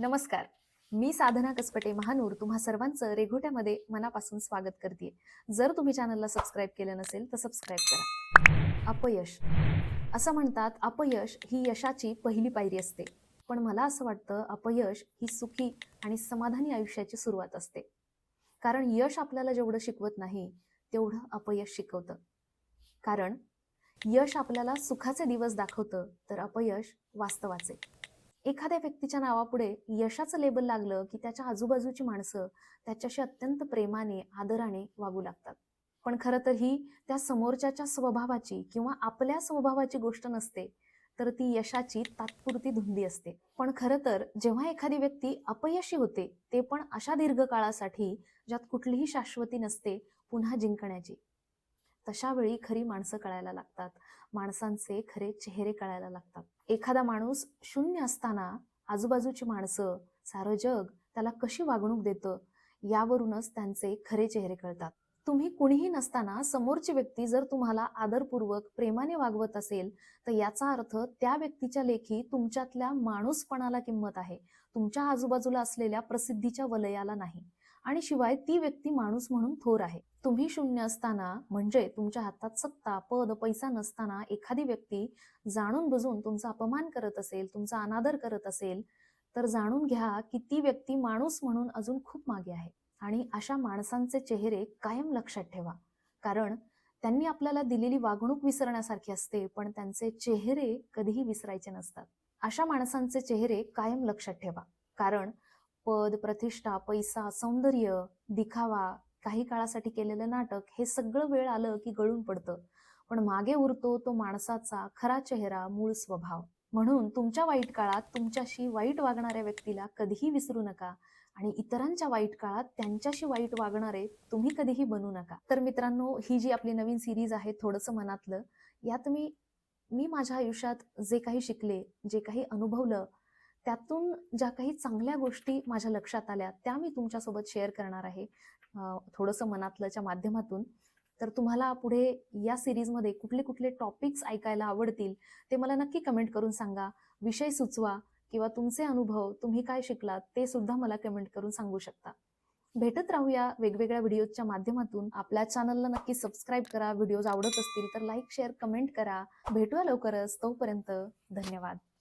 नमस्कार. मी साधना कसपटे महानूर तुम्हा सर्वांचं रेघोट्यामध्ये मनापासून स्वागत करते. जर तुम्ही चॅनलला सबस्क्राईब केलं नसेल तर सबस्क्राईब करा. अपयश. असं म्हणतात अपयश ही यशाची पहिली पायरी असते. पण मला असं वाटतं अपयश ही सुखी आणि समाधानी आयुष्याची सुरुवात असते. कारण यश आपल्याला जेवढं शिकवत नाही तेवढं अपयश शिकवतं. कारण यश आपल्याला सुखाचे दिवस दाखवतं तर अपयश वास्तवाचे. एखाद्या व्यक्तीच्या नावापुढे यशाचं लेबल लागलं की त्याच्या आजूबाजूची माणसं त्याच्याशी अत्यंत प्रेमाने आदराने वागू लागतात. पण खरं तर ही त्या समोरच्याच्या स्वभावाची किंवा आपल्या स्वभावाची गोष्ट नसते तर ती यशाची तात्पुरती धुंदी असते. पण खरं तर जेव्हा एखादी व्यक्ती अपयशी होते ते पण अशा दीर्घ काळासाठी ज्यात कुठलीही शाश्वती नसते पुन्हा जिंकण्याची. तशा वेळी खरी माणसं कळायला लागतात. माणसांचे खरे चेहरे कळायला लागतात. एखादा माणूस शून्य असताना आजूबाजूची माणसं सारं जग त्याला कशी वागणूक देतं? यावरूनच त्यांचे खरे चेहरे कळतात. तुम्ही कुणीही नसताना समोरची व्यक्ती जर तुम्हाला आदरपूर्वक प्रेमाने वागवत असेल तर याचा अर्थ त्या व्यक्तीच्या लेखी तुमच्यातल्या माणूसपणाला किंमत आहे. तुमच्या आजूबाजूला असलेल्या प्रसिद्धीच्या वलयाला नाही. आणि शिवाय ती व्यक्ती माणूस म्हणून थोर आहे. तुम्ही शून्य असताना म्हणजे तुमच्या हातात सत्ता पद पैसा नसताना एखादी व्यक्ती जाणून बुजून तुमचा अपमान करत असेल तुमचा अनादर करत असेल तर जाणून घ्या की ती व्यक्ती माणूस म्हणून अजून खूप मागे आहे. आणि अशा माणसांचे चेहरे कायम लक्षात ठेवा. कारण त्यांनी आपल्याला दिलेली वागणूक विसरण्यासारखी असते पण त्यांचे चेहरे कधीही विसरायचे नसतात. अशा माणसांचे चेहरे कायम लक्षात ठेवा. कारण पद प्रतिष्ठा पैसा सौंदर्य दिखावा काही काळासाठी केलेलं नाटक हे सगळं वेळ आलं की गळून पडतं. पण मागे उरतो तो माणसाचा खरा चेहरा मूळ स्वभाव. म्हणून तुमच्या वाईट काळात तुमच्याशी वाईट वागणाऱ्या व्यक्तीला कधीही विसरू नका आणि इतरांच्या वाईट काळात त्यांच्याशी वाईट वागणारे तुम्ही कधीही बनू नका. तर मित्रांनो ही जी आपली नवीन सिरीज आहे थोडंसं मनातलं यात मी मी माझ्या आयुष्यात जे काही शिकले जे काही अनुभवलं त्यातून ज्या काही चांगल्या गोष्टी माझ्या लक्षात आल्या त्या मी तुमच्यासोबत शेअर करणार आहे. थोडंसं मनातलंच्या माध्यमातून. तर तुम्हाला पुढे या सिरीजमध्ये कुठले कुठले टॉपिक्स ऐकायला आवडतील ते मला नक्की कमेंट करून सांगा. विषय सुचवा किंवा तुमचे अनुभव तुम्ही काय शिकलात ते सुद्धा मला कमेंट करून सांगू शकता. भेटत राहूया वेगवेगळ्या व्हिडिओच्या माध्यमातून. आपल्या चॅनलला नक्की सबस्क्राईब करा. व्हिडिओज आवडत असतील तर लाईक शेअर कमेंट करा. भेटूया लवकरच. तोपर्यंत धन्यवाद.